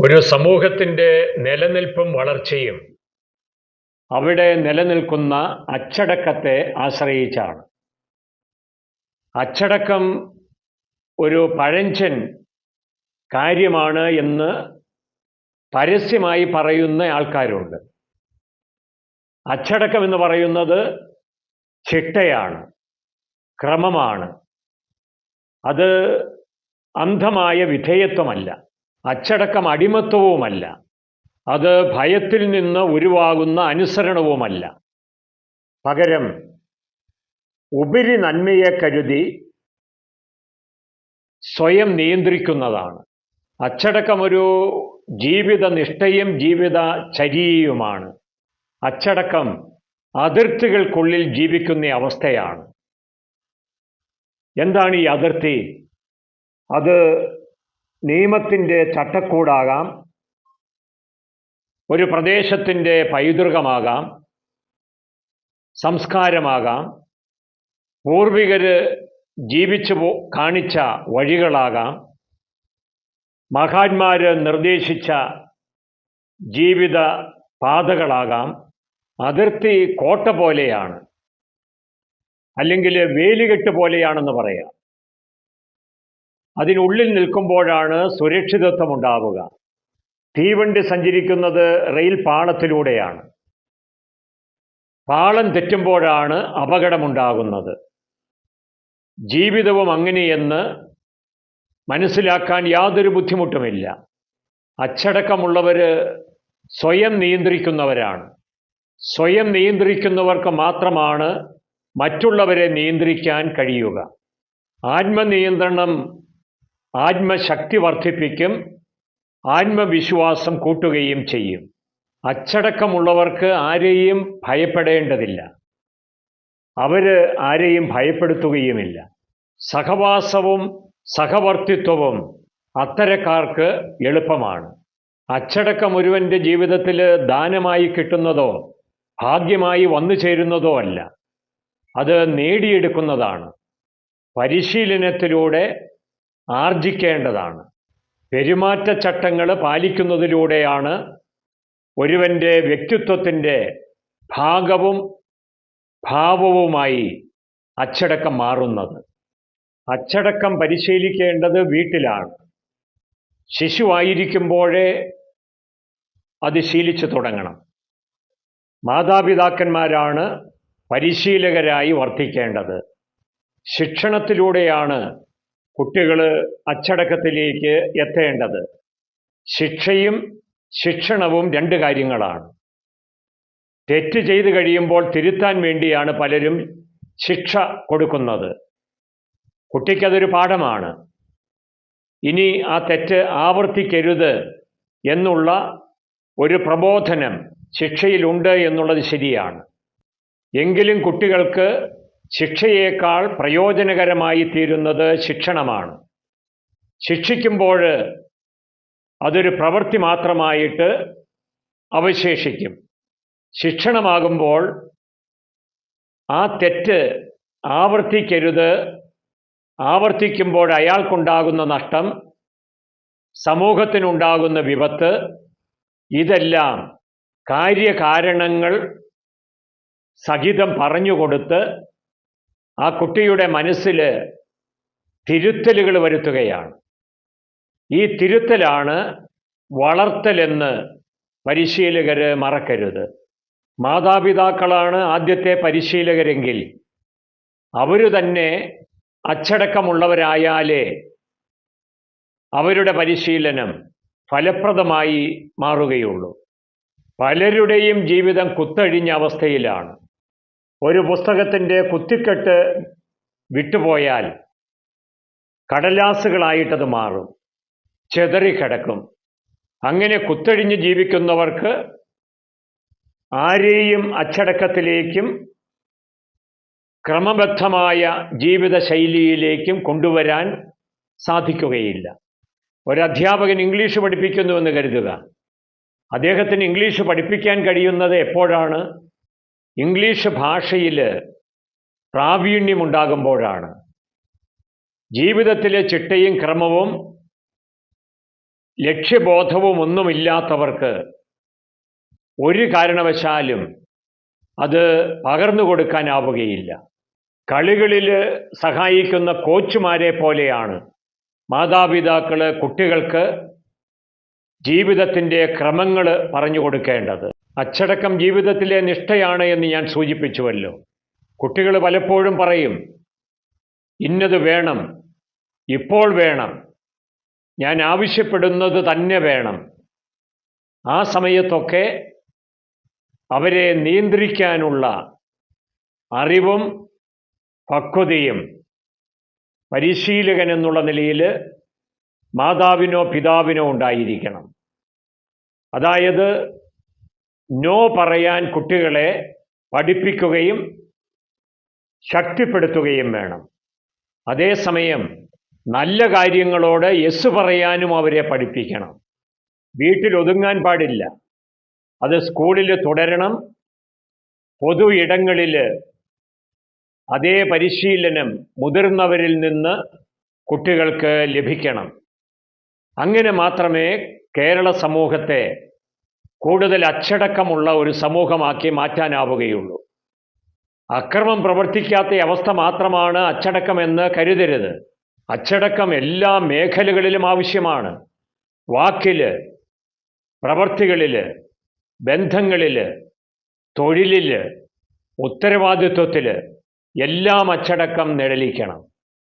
ഒരു സമൂഹത്തിന്റെ നിലനിൽപ്പും വളർച്ചയും അവിടെ നിലനിൽക്കുന്ന അച്ചടക്കത്തെ ആശ്രയിച്ചാണ്. അച്ചടക്കം ഒരു പഴഞ്ചൻ കാര്യമാണ് എന്ന് പരസ്യമായി പറയുന്ന ആൾക്കാരുണ്ട്. അച്ചടക്കം എന്ന് പറയുന്നത് ചിട്ടയാണ് ക്രമമാണ്. അത് അന്ധമായ വിധേയത്വമല്ല. അച്ചടക്കം അടിമത്വവുമല്ല. അത് ഭയത്തിൽ നിന്ന് ഉരുവാകുന്ന അനുസരണവുമല്ല. പകരം ഉപരി നന്മയെ കരുതി സ്വയം നിയന്ത്രിക്കുന്നതാണ്. അച്ചടക്കമൊരു ജീവിത നിഷ്ഠയും ജീവിത ചര്യയുമാണ് അച്ചടക്കം അതിർത്തികൾക്കുള്ളിൽ ജീവിക്കുന്ന അവസ്ഥയാണ്. എന്താണ് ഈ അതിർത്തി? അത് നിയമത്തിന്റെ ചട്ടക്കൂടാകാം ഒരു പ്രദേശത്തിന്റെ പൈതൃകമാകാം സംസ്കാരമാകാം പൂർവികർ ജീവിച്ചു കാണിച്ച വഴികളാകാം മഹാന്മാർ നിർദ്ദേശിച്ച ജീവിത പാതകളാകാം അതിർത്തി കോട്ട പോലെയാണ് അല്ലെങ്കിൽ വേലികെട്ട് പോലെയാണെന്ന് പറയാം. അതിനുള്ളിൽ നിൽക്കുമ്പോഴാണ് സുരക്ഷിതത്വം ഉണ്ടാവുക തീവണ്ടി സഞ്ചരിക്കുന്നത് റെയിൽ പാളത്തിലൂടെയാണ്. പാളം തെറ്റുമ്പോഴാണ് അപകടമുണ്ടാകുന്നത്. ജീവിതവും അങ്ങനെയെന്ന് മനസ്സിലാക്കാൻ യാതൊരു ബുദ്ധിമുട്ടുമില്ല. അച്ചടക്കമുള്ളവർ സ്വയം നിയന്ത്രിക്കുന്നവരാണ്. സ്വയം നിയന്ത്രിക്കുന്നവർക്ക് മാത്രമാണ് മറ്റുള്ളവരെ നിയന്ത്രിക്കാൻ കഴിയുക. ആത്മനിയന്ത്രണം ആത്മശക്തി വർദ്ധിപ്പിക്കും ആത്മവിശ്വാസം കൂട്ടുകയും ചെയ്യും. അച്ചടക്കമുള്ളവർക്ക് ആരെയും ഭയപ്പെടേണ്ടതില്ല. അവർ ആരെയും ഭയപ്പെടുത്തുകയുമില്ല. സഹവാസവും സഹവർത്തിത്വവും അത്തരക്കാർക്ക് എളുപ്പമാണ്. അച്ചടക്കം ഒരുവന്റെ ജീവിതത്തിൽ ദാനമായി കിട്ടുന്നതോ ഭാഗ്യമായി വന്നു ചേരുന്നതോ അല്ല. അത് നേടിയെടുക്കുന്നതാണ്. പരിശീലനത്തിലൂടെ ആർജിക്കേണ്ടതാണ്. പെരുമാറ്റച്ചട്ടങ്ങൾ പാലിക്കുന്നതിലൂടെയാണ് ഒരുവന്റെ വ്യക്തിത്വത്തിന്റെ ഭാഗവും ഭാവവുമായി അച്ചടക്കം മാറുന്നത്. അച്ചടക്കം പരിശീലിക്കേണ്ടത് വീട്ടിലാണ്. ശിശുവായിരിക്കുമ്പോഴേ അത് ശീലിച്ചു തുടങ്ങണം. മാതാപിതാക്കന്മാരാണ് പരിശീലകരായി വർത്തിക്കേണ്ടത്. ശിക്ഷണത്തിലൂടെയാണ് കുട്ടികൾ അച്ചടക്കത്തിലേക്ക് എത്തേണ്ടത് ശിക്ഷയും ശിക്ഷണവും രണ്ട് കാര്യങ്ങളാണ്. തെറ്റ് ചെയ്തു കഴിയുമ്പോൾ തിരുത്താൻ വേണ്ടിയാണ് പലരും ശിക്ഷ കൊടുക്കുന്നത്. കുട്ടിക്കതൊരു പാഠമാണ്. ഇനി ആ തെറ്റ് ആവർത്തിക്കരുത് എന്നുള്ള ഒരു പ്രബോധനം ശിക്ഷയിലുണ്ട് എന്നുള്ളത് ശരിയാണ്. എങ്കിലും കുട്ടികൾക്ക് ശിക്ഷയേക്കാൾ പ്രയോജനകരമായി തീരുന്നത് ശിക്ഷണമാണ്. ശിക്ഷിക്കുമ്പോൾ അതൊരു പ്രവൃത്തി മാത്രമായിട്ട് അവശേഷിക്കും. ശിക്ഷണമാകുമ്പോൾ ആ തെറ്റ് ആവർത്തിക്കരുത് ആവർത്തിക്കുമ്പോൾ അയാൾക്കുണ്ടാകുന്ന നഷ്ടം സമൂഹത്തിനുണ്ടാകുന്ന വിപത്ത് ഇതെല്ലാം കാര്യകാരണങ്ങൾ സഹിതം പറഞ്ഞുകൊടുത്ത് ആ കുട്ടിയുടെ മനസ്സിൽ തിരുത്തലുകൾ വരുത്തുകയാണ്. ഈ തിരുത്തലാണ് വളർത്തലെന്ന് പരിശീലകർ മറക്കരുത്. മാതാപിതാക്കളാണ് ആദ്യത്തെ പരിശീലകരെങ്കിൽ അവർ തന്നെ അച്ചടക്കമുള്ളവരായാലേ അവരുടെ പരിശീലനം ഫലപ്രദമായി മാറുകയുള്ളൂ. പലരുടെയും ജീവിതം കുത്തഴിഞ്ഞ അവസ്ഥയിലാണ്. ഒരു പുസ്തകത്തിന്റെ കുത്തിക്കെട്ട് വിട്ടുപോയാൽ കടലാസുകളായിട്ടത് മാറും ചെതറിക്കിടക്കും. അങ്ങനെ കുത്തഴിഞ്ഞ് ജീവിക്കുന്നവർക്ക് ആരെയും അച്ചടക്കത്തിലേക്കും ക്രമബദ്ധമായ ജീവിതശൈലിയിലേക്കും കൊണ്ടുവരാൻ സാധിക്കുകയില്ല. ഒരധ്യാപകൻ ഇംഗ്ലീഷ് പഠിപ്പിക്കുന്നുവെന്ന് കരുതുക. അദ്ദേഹത്തിന് ഇംഗ്ലീഷ് പഠിപ്പിക്കാൻ കഴിയുന്നത് എപ്പോഴാണ്? ഇംഗ്ലീഷ് ഭാഷയിൽ പ്രാവീണ്യമുണ്ടാകുമ്പോഴാണ് ജീവിതത്തിലെ ചിട്ടയും ക്രമവും ലക്ഷ്യബോധവും ഒന്നുമില്ലാത്തവർക്ക് ഒരു കാരണവശാലും അത് പകർന്നു കൊടുക്കാനാവുകയില്ല. കളികളിൽ സഹായിക്കുന്ന കോച്ചുമാരെ പോലെയാണ് മാതാപിതാക്കൾ കുട്ടികൾക്ക് ജീവിതത്തിന്റെ ക്രമങ്ങൾ പറഞ്ഞു കൊടുക്കേണ്ടത്. അച്ചടക്കം ജീവിതത്തിലെ നിഷ്ഠയാണ് എന്ന് ഞാൻ സൂചിപ്പിച്ചുവല്ലോ. കുട്ടികൾ പലപ്പോഴും പറയും ഇന്നത് വേണം ഇപ്പോൾ വേണം ഞാൻ ആവശ്യപ്പെടുന്നത് തന്നെ വേണം. ആ സമയത്തൊക്കെ അവരെ നിയന്ത്രിക്കാനുള്ള അറിവും പക്വതയും പരിശീലകൻ എന്നുള്ള നിലയിൽ മാതാവിനോ പിതാവിനോ ഉണ്ടായിരിക്കണം. അതായത് നോ പറയാൻ കുട്ടികളെ പഠിപ്പിക്കുകയും ശക്തിപ്പെടുത്തുകയും വേണം. അതേസമയം നല്ല കാര്യങ്ങളോട് യെസ് പറയാനും അവരെ പഠിപ്പിക്കണം. വീട്ടിൽ ഒതുങ്ങാൻ പാടില്ല. അത് സ്കൂളിൽ തുടരണം. പൊതു ഇടങ്ങളിൽ അതേ പരിശീലനം മുതിർന്നവരിൽ നിന്ന് കുട്ടികൾക്ക് ലഭിക്കണം. അങ്ങനെ മാത്രമേ കേരള സമൂഹത്തെ കൂടുതൽ അച്ചടക്കമുള്ള ഒരു സമൂഹമാക്കി മാറ്റാനാവുകയുള്ളൂ. അക്രമം പ്രവർത്തിക്കാത്ത അവസ്ഥ മാത്രമാണ് അച്ചടക്കമെന്ന് കരുതരുത്. അച്ചടക്കം എല്ലാ മേഖലകളിലും ആവശ്യമാണ്. വാക്കിൽ പ്രവർത്തികളിൽ ബന്ധങ്ങളിൽ തൊഴിലിൽ ഉത്തരവാദിത്വത്തിൽ എല്ലാം അച്ചടക്കം നിഴലിക്കണം.